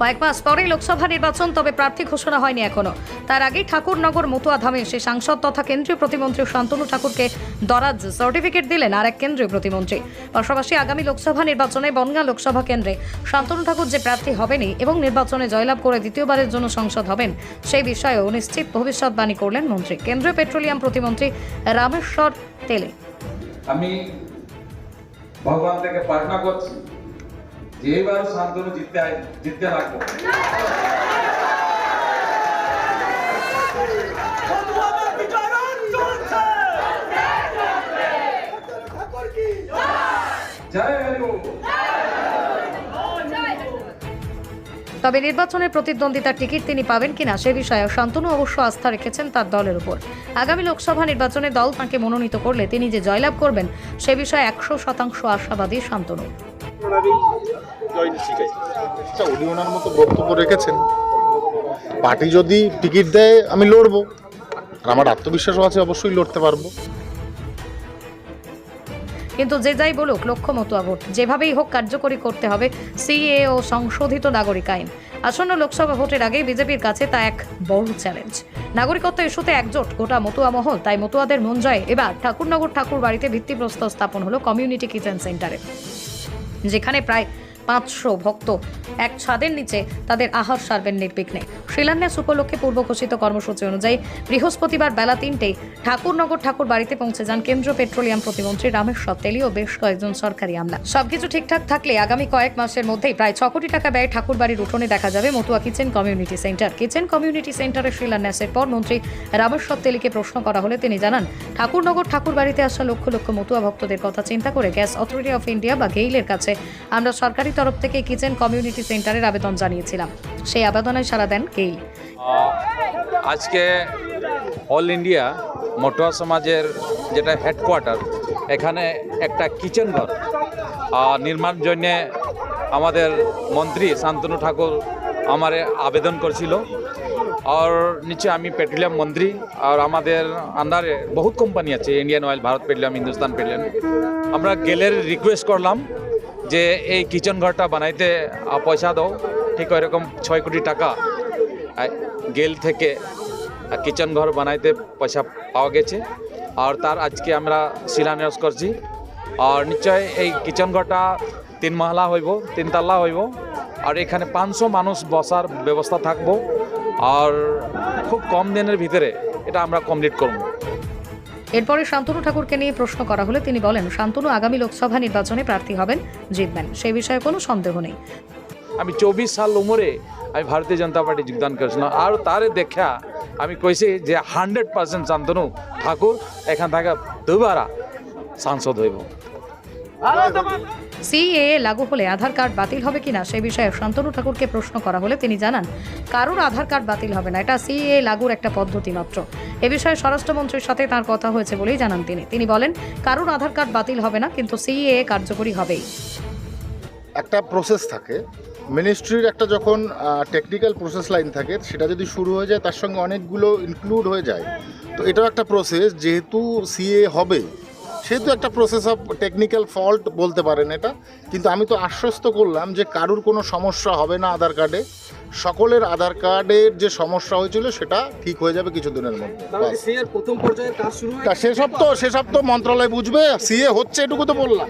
কয়েক মাস পরে লোকসভা নির্বাচন, তবে প্রার্থী ঘোষণা হয়নি এখনও। তার আগেই ঠাকুরনগর মতুয়া ধামে সে সাংসদ তথা কেন্দ্রীয় প্রতিমন্ত্রী শান্তনু ঠাকুরকে দরাজ সার্টিফিকেট দিলেন আর এক কেন্দ্রীয় প্রতিমন্ত্রী। পাশাপাশি আগামী লোকসভা নির্বাচনে বনগাঁ লোকসভা কেন্দ্রে শান্তনু ঠাকুর যে প্রার্থী হবেনি এবং নির্বাচনে জয়লাভ করে দ্বিতীয়বারের জন্য সংসদ হবেন, সেই বিষয়েও নিশ্চিত ভবিষ্যৎবাণী করলেন মন্ত্রী। কেন্দ্রীয় পেট্রোলিয়াম প্রতিমন্ত্রী রামেশ্বর তেলে। আমি ভগবান থেকে প্রার্থনা করছি। যে এবার শান্তনু জিততে জিততে রাখব তবে নির্বাচনের প্রতিদ্বন্দ্বিতার টিকিট তিনি পাবেন কিনা সে বিষয়ে শান্তনু অবশ্য আস্থা রেখেছেন তার দলের উপর। আগামী লোকসভা নির্বাচনে দল তাঁকে মনোনীত করলে তিনি যে জয়লাভ করবেন সে বিষয়ে একশো শতাংশ আশাবাদী শান্তনু। আচ্ছা উনি ওনার মতো বক্তব্য রেখেছেন। পার্টি যদি টিকিট দেয় আমি লড়বো। আর আমার আত্মবিশ্বাসও আছে অবশ্যই লড়তে পারব। কিন্তু যে যাই বলুক লক্ষ্য মতুয়া ভোট। যেভাবেই হোক কার্যকরী করতে হবে সিএ ও সংশোধিত নাগরিক আইন। আসন্ন লোকসভা ভোটের আগেই বিজেপির কাছে তা এক বড় চ্যালেঞ্জ। নাগরিকত্ব ইস্যুতে একজোট গোটা মতুয়া মহল তাই মতুয়াদের মন জয়ে এবার ঠাকুরনগর ঠাকুর বাড়িতে ভিত্তিপ্রস্তর স্থাপন হলো কমিউনিটি কিচেন সেন্টারে। যেখানে প্রায় পাঁচশো ভক্ত। এক ছাদের নিচে তাদের আহার সারবেন নির্বিঘ্নে। শিলান্যাস উপলক্ষে পূর্ব ঘোষিত কর্মসূচি অনুযায়ী বৃহস্পতিবার বেলা তিনটে ঠাকুরনগর ঠাকুর বাড়িতে পৌঁছে যান কেন্দ্রীয় পেট্রোলিয়াম প্রতিমন্ত্রী রামেশ্বর তেলি ও বেশ কয়েকজন সরকারি আমলা। সবকিছু ঠিকঠাক থাকলে আগামী কয়েক মাসের মধ্যেই প্রায় ছ কোটি টাকা ব্যয় ঠাকুর বাড়ির উঠোনে দেখা যাবে Matua kitchen community centre. Kitchen community সেন্টারের শিলান্যাসের পর মন্ত্রী রামেশ্বর তেলিকে প্রশ্ন করা হলে তিনি জানান, ঠাকুরনগর ঠাকুর বাড়িতে আসা লক্ষ লক্ষ মতুয়া ভক্তদের কথা চিন্তা করে গ্যাস অথরিটি অফ ইন্ডিয়া বা গেইলের কাছে আমরা সরকারি তরফ থেকে কিচেন কমিউনিটি সেন্টারের আবেদন জানিয়েছিলাম। সেই আবেদনে সাড়া দেন গেইল আজকে অল ইন্ডিয়া মটুয়া সমাজের যেটা হেডকোয়ার্টার এখানে একটা কিচেন ঘর। নির্মাণ জন্যে আমাদের মন্ত্রী শান্তনু ঠাকুর আমার আবেদন করছিল। আর নিচে আমি পেট্রোলিয়াম মন্ত্রী, আর আমাদের আন্ডারে বহুত কোম্পানি আছে Indian oil Bharat petroleum Hindustan petroleum আমরা গেলের রিকোয়েস্ট করলাম যে এই কিচেন ঘরটা বানাইতে পয়সা দাও, ঠিক ওইরকম ছয় কোটি টাকা গেল থেকে কিচেন ঘর বানাইতে পয়সা পাওয়া গেছে। আর তার আজকে আমরা শিলান্যাস করছি। আর নিশ্চয় এই কিচেন ঘরটা তিন মহলা হইব তিনতলা হইব। আর এখানে পাঁচশো মানুষ বসার ব্যবস্থা থাকব। আর খুব কম দিনের ভিতরে এটা আমরা কমপ্লিট করব। এরপরে শান্তনু ঠাকুরকে নিয়ে প্রশ্ন করা হলে তিনি বলেন শান্তনু আগামী লোকসভা নির্বাচনে প্রার্থী হবেন জিতবেন। সেই বিষয়ে কোনো সন্দেহ নেই। আমি চব্বিশ সাল উমরে আমি ভারতীয় জনতা পার্টি যোগদান করেছিলাম আর তারে দেখা আমি কইছি যে হান্ড্রেড পার্সেন্ট শান্তনু ঠাকুর এখান থেকে দুবারা সাংসদ হইব। সিএএ লাগু হলে আধার কার্ড বাতিল হবে কিনা সে বিষয়ে শান্তনু ঠাকুরকে প্রশ্ন করা হলে তিনি জানান, কারোর আধার কার্ড বাতিল হবে না, এটা সিএএ লাগুর একটা পদ্ধতি মাত্র। এ বিষয়ে স্বরাষ্ট্রমন্ত্রীর সাথে তার কথা হয়েছে বলেই জানান তিনি। তিনি বলেন, কারোর আধার কার্ড বাতিল হবে না, কিন্তু সিএএ কার্যকরী হবেই। একটা প্রসেস থাকে। মিনিস্ট্রির একটা যখন টেকনিক্যাল প্রসেস লাইন থাকে, সেটা যদি শুরু হয়ে যায়, তার সঙ্গে অনেকগুলো ইনক্লুড হয়ে যায়। তো এটাও একটা প্রসেস যেহেতু সিএ হবে সেহেতু একটা প্রসেস অফ টেকনিক্যাল ফল্ট বলতে পারেন এটা। কিন্তু আমি তো আশ্বস্ত করলাম যে কারুর কোনো সমস্যা হবে না আধার কার্ডে সকলের আধার কার্ডের যে সমস্যা হয়েছিল সেটা ঠিক হয়ে যাবে কিছু দিনের মধ্যে। প্রথম কাজ শুরু সেসব তো সেসব তো মন্ত্রণালয় বুঝবে। সিএ হচ্ছে এটুকু তো বললাম।